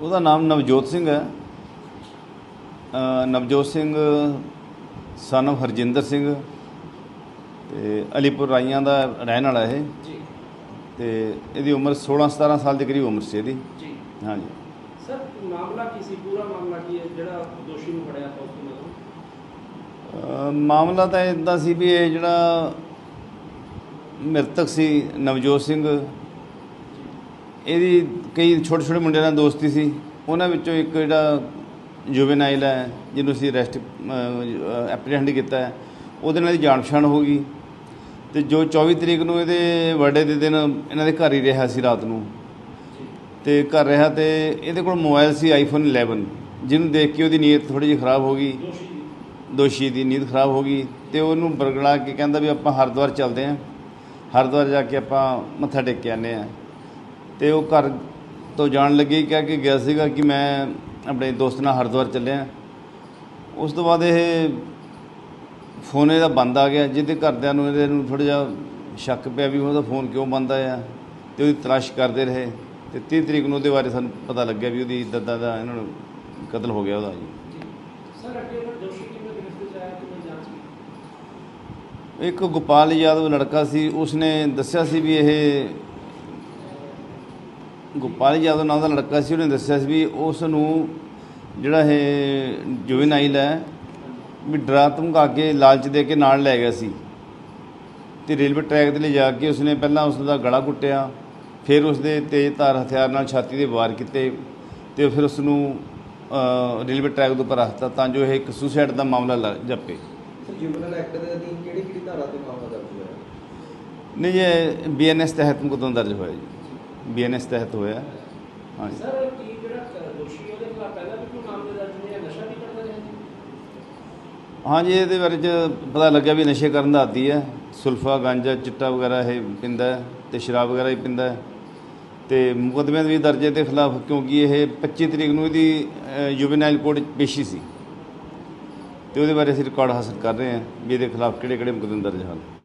ਉਹਦਾ ਨਾਮ ਨਵਜੋਤ ਸਿੰਘ ਹੈ। ਨਵਜੋਤ ਸਿੰਘ of ਹਰਜਿੰਦਰ ਸਿੰਘ ਤੇ ਅਲੀਪੁਰ ਰਾਈਆਂ ਦਾ ਰਹਿਣ ਵਾਲਾ ਇਹ। ਜੀ। ਤੇ ਇਹਦੀ ਉਮਰ 16 17 ਸਾਲ ਦੇ ਕਰੀਬ ਉਮਰ ਸੀ ਇਹਦੀ। ਜੀ। ਹਾਂਜੀ। ਸਰ ਮਾਮਲਾ ਕੀ ਸੀ? ਪੂਰਾ ਮਾਮਲਾ ਕੀ ਹੈ? ਜਿਹੜਾ ਦੋਸ਼ੀ ਨੂੰ ਫੜਿਆ ਤਾਂ ਉਸ ਤੋਂ ਅ, ਮਾਮਲਾ ਤਾਂ ਇਦਾਂ ਸੀ ਵੀ ਇਹ ਜਿਹੜਾ ਮ੍ਰਿਤਕ ਸੀ ਨਵਜੋਤ ਸਿੰਘ ਇਹਦੀ ਕਈ ਛੋਟੇ ਛੋਟੇ ਮੁੰਡਿਆਂ ਨਾਲ ਦੋਸਤੀ ਸੀ। ਉਹਨਾਂ ਵਿੱਚੋਂ ਇੱਕ ਜਿਹੜਾ ਜੁਵੇਨਾਈਲ ਹੈ, ਜਿਹਨੂੰ ਅਸੀਂ ਅਰੈਸਟ ਐਪਰੀਹੈਂਡ ਕੀਤਾ ਹੈ, ਉਹਦੇ ਨਾਲ ਦੀ ਜਾਣ ਪਛਾਣ ਹੋ ਗਈ। ਤੇ ਜੋ 24 ਤਰੀਕ ਨੂੰ ਇਹਦੇ ਬਰਥਡੇ ਦੇ ਦਿਨ ਇਹਨਾਂ ਦੇ ਘਰ ਹੀ ਰਿਹਾ ਸੀ ਰਾਤ ਨੂੰ। ਜੀ ਤੇ ਘਰ ਰਿਹਾ ਤੇ ਇਹਦੇ ਕੋਲ ਮੋਬਾਈਲ ਸੀ ਆਈਫੋਨ 11 ਜਿਹਨੂੰ ਦੇਖ ਕੇ ਉਹਦੀ ਨੀਅਤ ਥੋੜੀ ਜਿਹੀ ਖਰਾਬ ਹੋ ਗਈ। ਦੋਸ਼ੀ ਦੀ ਨੀਅਤ ਖਰਾਬ ਹੋ ਗਈ ਤੇ ਉਹਨੂੰ ਬਰਗੜਾ ਕੇ ਕਹਿੰਦਾ ਵੀ ਆਪਾਂ ਹਰਿਦੁਆਰ ਚੱਲਦੇ ਆਂ ਹਰਿਦੁਆਰ ਜਾ ਕੇ ਆਪਾਂ ਮੱਥਾ ਟੇਕ ਕੇ ਆਨੇ ਆ ਤੇ ਉਹ ਘਰ ਤੋਂ ਜਾਣ ਲੱਗੇ ਕਹਿ ਕੇ ਗਿਆ ਸੀਗਾ ਕਿ ਮੈਂ ਆਪਣੇ ਦੋਸਤ ਨਾਲ ਹਰਿਦੁਆਰ ਚੱਲਿਆ। ਉਸ ਤੋਂ ਬਾਅਦ ਇਹ ਫੋਨ ਇਹਦਾ ਬੰਦ ਆ ਗਿਆ ਜਿਹਦੇ ਘਰਦਿਆਂ ਨੂੰ ਇਹਦੇ ਨੂੰ ਥੋੜਾ ਜਿਹਾ ਸ਼ੱਕ ਪਿਆ ਵੀ ਉਹਦਾ ਫੋਨ ਕਿਉਂ ਬੰਦ ਆਇਆ ਤੇ ਉਹਦੀ ਤਲਾਸ਼ ਕਰਦੇ ਰਹੇ। ਤੇ 30 ਤਰੀਕ ਨੂੰ ਉਹਦੇ ਬਾਰੇ ਸਾਨੂੰ ਪਤਾ ਲੱਗਿਆ ਵੀ ਉਹਦੀ ਦੱਦਾ ਦਾ ਇਹਨਾਂ ਨੂੰ ਕਤਲ ਹੋ ਗਿਆ ਉਹਦਾ ਜੀ। ਸਰ ਅੱਗੇ ਫਿਰ ਦੋਸ਼ੀ ਕਿਵੇਂ ਗ੍ਰਿਫਤਾਰ ਆਇਆ ਕਿਵੇਂ ਜਾਂਚ ਕੀਤੀ? ਇੱਕ ਗੋਪਾਲ ਯਾਦਵ ਲੜਕਾ ਸੀ ਉਸਨੇ ਦੱਸਿਆ ਸੀ ਵੀ ਇਹ ਗੋਪਾਲ ਯਾਦਵ ਨਾਮ ਦਾ ਲੜਕਾ ਸੀ ਉਹਨੇ ਦੱਸਿਆ ਸੀ ਵੀ ਉਸ ਨੂੰ ਜਿਹੜਾ ਇਹ ਜੁਵੈਨਾਈਲ ਹੈ ਵੀ ਡਰਾ ਧਮਕਾ ਕੇ ਲਾਲਚ ਦੇ ਕੇ ਨਾਲ ਲੈ ਗਿਆ ਸੀ। ਤੇ ਰੇਲਵੇ ਟਰੈਕ ਤੇ ਲੈ ਜਾ ਕੇ ਉਸਨੇ ਪਹਿਲਾਂ ਉਸ ਦਾ ਗਲਾ ਕੁੱਟਿਆ ਫਿਰ ਉਸਦੇ ਤੇਜ਼ ਧਾਰ ਹਥਿਆਰ ਨਾਲ ਛਾਤੀ ਦੇ ਵਾਰ ਕੀਤੇ ਤੇ ਫਿਰ ਉਸ ਨੂੰ ਰੇਲਵੇ ਟਰੈਕ ਦੇ ਉੱਪਰ ਰੱਖਤਾ ਤਾਂ ਜੋ ਇਹ ਇੱਕ ਸੁਸਾਈਡ ਦਾ ਮਾਮਲਾ ਜੱਪੇ। ਸਰ ਜੁਬਨਲ ਐਕਟ ਦੇ ਅਧੀਨ ਕਿਹੜੀ ਕਿਹੜੀ ਧਾਰਾ ਤੇ ਮਾਮਲਾ ਦਰਜ ਹੋਇਆ? ਨਹੀਂ ਇਹ ਬੀਐਨਐਸ ਤਹਿਤ ਮੁਕੱਦਮਾ ਦਰਜ ਹੋਇਆ ਜੀ। ਬੀਐਨਐਸ ਤਹਿਤ ਹੋਇਆ ਹਾਂਜੀ। ਸਰ ਕੀ ਜਿਹੜਾ ਦੋਸ਼ੀ ਉਹਦੇ ਖਿਲਾਫ ਪਹਿਲਾਂ ਵੀ ਕੋਈ ਮਾਮਲੇ ਦਰਜ ਨੇ ਜਾਂ ਨਸ਼ਾ ਵੀ ਕਰਦਾ ਰਿਹਾ ਜੀ? ਹਾਂਜੀ ਇਹਦੇ ਬਾਰੇ ਚ ਪਤਾ ਲੱਗਿਆ ਵੀ ਨਸ਼ੇ ਕਰਨ ਦਾ ਆਦੀ ਹੈ। ਸੁਲਫਾ ਗਾਂਜਾ ਚਿੱਟਾ ਵਗੈਰਾ ਇਹ ਪੀਂਦਾ ਤੇ ਸ਼ਰਾਬ ਵਗੈਰਾ ਹੀ ਪੀਂਦਾ ਤੇ ਮੁਕੱਦਮੇ ਵੀ ਦਰਜੇ ਦੇ ਖਿਲਾਫ ਕਿਉਂਕਿ ਇਹ 25 ਤਰੀਕ ਨੂੰ ਇਹਦੀ ਜੁਵੈਨਾਈਲ ਕੋਰਟ ਪੇਸ਼ੀ ਸੀ। ਤੇ ਉਹਦੇ ਬਾਰੇ ਅਸੀਂ ਰਿਕਾਰਡ ਹਾਸਲ ਕਰ ਰਹੇ ਹਾਂ ਵੀ ਇਹਦੇ ਖਿਲਾਫ ਕਿਹੜੇ ਕਿਹੜੇ ਮੁਕੱਦਮੇ ਦਰਜ ਹਨ।